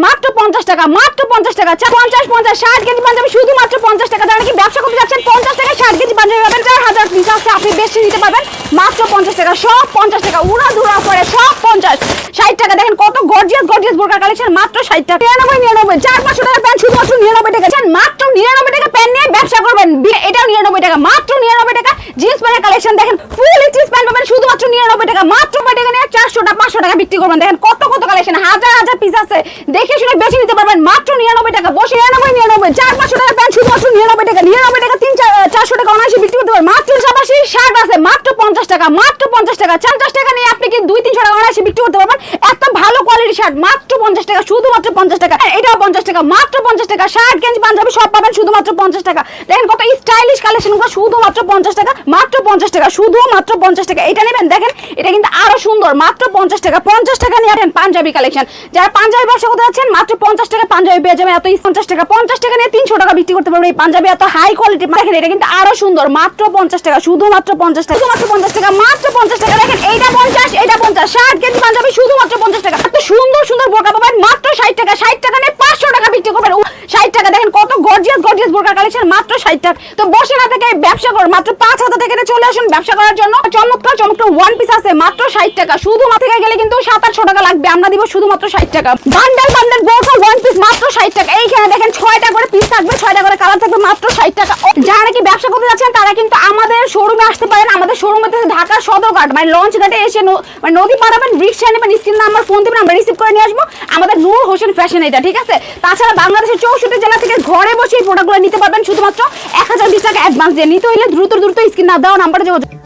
মাত্র পঞ্চাশ টাকা, মাত্র পঞ্চাশ টাকা চা- পঞ্চাশ পঞ্চাশ, ষাট কেজি পাঞ্জাবি শুধুমাত্র পঞ্চাশ টাকা। যারা কি ব্যবসা করতে যাচ্ছেন? পঞ্চাশ টাকা ষাট কেজি পাঞ্জাবি পাবেন চার হাজার পিস আছে, আপনি বেশি নিতে পারবেন। মাত্র পঞ্চাশ টাকা, সব পঞ্চাশ টাকা, উড়া ধুরা করে সব পঞ্চাশ। ষাট টাকা, দেখেন কত গর্জিয়াস গর্জিয়াস বোরকা কালেকশন মাত্র ষাট টাকা। নিরানব্বই নিরানব্বই, চার পাঁচশো টাকা প্যান্ট শুধুমাত্র নিরানব্বই টাকা। মাত্র নিরানব্বই টাকা প্যান্ট নিয়ে ব্যবসা করবেন। এটাও নিরানব্বই টাকা, মাত্র নিরানব্বই টাকা। জিন্স প্যান্টের কালেকশন দেখেন ফুল জিন্স প্যান্ট পাবেন শুধুমাত্র নিরানব্বই টাকা, মাত্র নব্বই নিয়ে চারশোটা পাঁচশো টাকা বিক্রি করবেন। দেখেন কত কত কালেকশন হাজার হাজার পিস আছে। দেখে শুনে বেশি নিতে পারবেন, মাত্র নিরানব্বই টাকা, বসে নিরানব্বই নিরানব্বই, চার, পাঁচশো টাকা প্যান্ট শুধুমাত্র নিরানব্বই টাকা নিরানব্বই টাকা, তিন, চার- চারশো টাকা অনায়াসে বিক্রি করতে পারবেন। মাত্র সাতাশি শার্ট আছে, মাত্র পঞ্চাশ টাকা, মাত্র পঞ্চাশ টাকা পঞ্চাশ টাকা নিয়ে আপনি কি দুই, তিনশো টাকা অনায়াসে বিক্রি করতে পারবেন। কোয়ালিটি শার্ট, মাত্র পঞ্চাশ টাকা, শুধুমাত্র পঞ্চাশ টাকা। এটাও পঞ্চাশ টাকা, মাত্র পঞ্চাশ টাকা। শার্ট, গেঞ্জি, পাঞ্জাবি সব পাবেন, শুধুমাত্র পঞ্চাশ টাকা। দেখেন কত স্টাইলিশ কালেকশনগুলো, শুধুমাত্র পঞ্চাশ টাকা, মাত্র পঞ্চাশ টাকা, শুধুমাত্র পঞ্চাশ টাকা। এটা নেবেন, দেখেন, এটা কিন্তু আরও সুন্দর, মাত্র পঞ্চাশ টাকা পঞ্চাশ টাকা নিয়ে আসেন পাঞ্জাবি কালেকশন যারা পাঞ্জাবি ব্যবসা করতে যাচ্ছেন, মাত্র পঞ্চাশ টাকা পাঞ্জাবি পেয়ে যাবেন, এত পঞ্চাশ টাকা। পঞ্চাশ টাকা নিয়ে তিনশো টাকা বিক্রি করতে পারবেন, এই পাঞ্জাবি এত হাই কোয়ালিটি দেখেন, এটা কিন্তু আরও সুন্দর, মাত্র পঞ্চাশ টাকা, শুধুমাত্র পঞ্চাশ টাকা, শুধুমাত্র পঞ্চাশ টাকা, মাত্র পঞ্চাশ টাকা। দেখেন এইটা পঞ্চাশ এটা পঞ্চাশ ষাট কেজি পাঞ্জাবি শুধুমাত্র পঞ্চাশ টাকা এত সুন্দর সুন্দর বোরকা পাবেন মাত্র ষাট টাকা ষাট টাকা নিয়ে পাঁচশো টাকা বিক্রি করবেন। ষাট টাকা, দেখেন কত গর্জিয়াস গর্জিয়াস বোরকা কালেকশন মাত্র ষাট টাকা। তো বসে না থেকে ব্যবসা করুন মাত্র পাঁচ হাজার নিয়ে চলে আসুন ব্যবসা করার জন্য। চমৎকার চমৎকার ওয়ান পিস আছে, মাত্র ষাট টাকা। শুধুমাত্র থেকে গেলে কিন্তু সাত আটশো টাকা লাগবে। আমরা দিব শুধুমাত্র ষাট টাকা। বান্ডেল বান্ডেল বোরকা ওয়ান পিস মাত্র ষাট টাকা। এইখানে দেখেন ছয়টা করে পিস থাকবে, ছয়টা করে কালার থাকবে, মাত্র ষাট টাকা। যারা নাকি ব্যবসা করতে যাচ্ছেন, তারা কিন্তু আমাদের শোরুমে আসতে পারেন। আমাদের শোরুমে ঢাকা সদরঘাট মানে লঞ্চ ঘাটে এসে মানে নদী পারাবেন রিক্সা নেবেন, স্ক্রিন নাম্বার ফোন দেবেন, আমরা রিসিভ করে নিয়ে আসব। আমাদের নূর হোসেন ফ্যাশন এটা, ঠিক আছে? তাছাড়া বাংলাদেশের চৌষট্টি জেলা থেকে ঘরে বসে এই নিতে পারবেন শুধুমাত্র এক হাজার বিশ টাকা অ্যাডভান্স দিয়ে। নিতে হলে দ্রুত দ্রুত স্ক্রিন না দেওয়া নাম্বারে যোগাযোগ